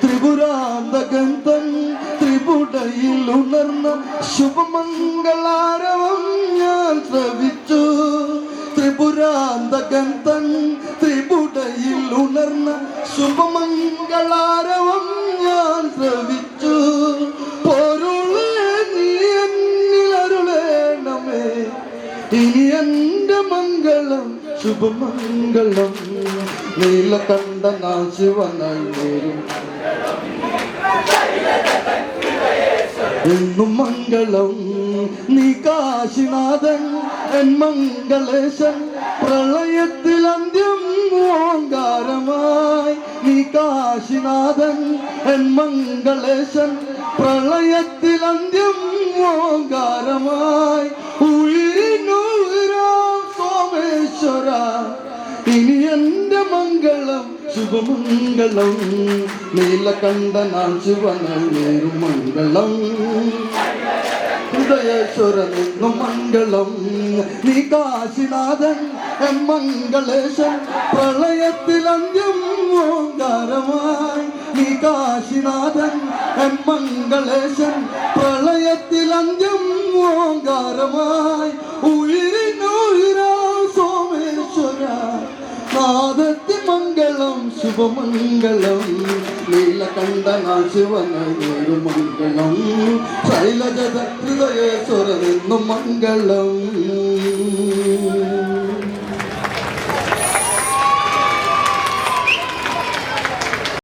ത്രിപുരാന്തകന്തൻ ത്രിപുടയിൽ ഉണർന്ന ശുഭമംഗളാരവം ഞാൻ ശ്രവിച്ചു. ത്രിപുരാന്തകന്തൻ ത്രിപുടയിൽ ഉണർന്ന ശുഭമംഗളാരവം ഞാൻ ശ്രവിച്ചു. പൊരുളെ നീ എന്നിൽ അരുളേണമേ. ഇനി എന്റെ മംഗളം ശുഭമംഗളം. നീലകണ്ഠ ശിവനേരും എന്നും മംഗളം. നീ കാശിനാഥൻ എൻ മംഗളേശൻ. പ്രളയത്തിൽ അന്ത്യം ഓങ്കാരമായി. നീ കാശിനാഥൻ എൻ മംഗളേശൻ. പ്രളയത്തിൽ അന്ത്യം ഓങ്കാരമായി. ഇനി എന്റെ മംഗളം ശുഭമംഗളം. നീലകണ്ഠനാം ശിവനേരും മംഗളം. ഹൃദയേശ്വരനെന്നും മംഗളം. നീ കാശിനാഥൻ എം മംഗളേശൻ. പ്രളയത്തിൽ അന്ത്യം ഓങ്കാരമായി. നീ കാശിനാഥൻ എം മംഗളേശൻ. പ്രളയത്തിൽ അന്ത്യം ഓങ്കാരമായി. നാദത്തി മംഗളം ശുഭമംഗളം. നീലകണ്ഠനാ ശിവനൊരു മംഗളം. ശൈലജത ഹൃദയ നിന്നു മംഗളം.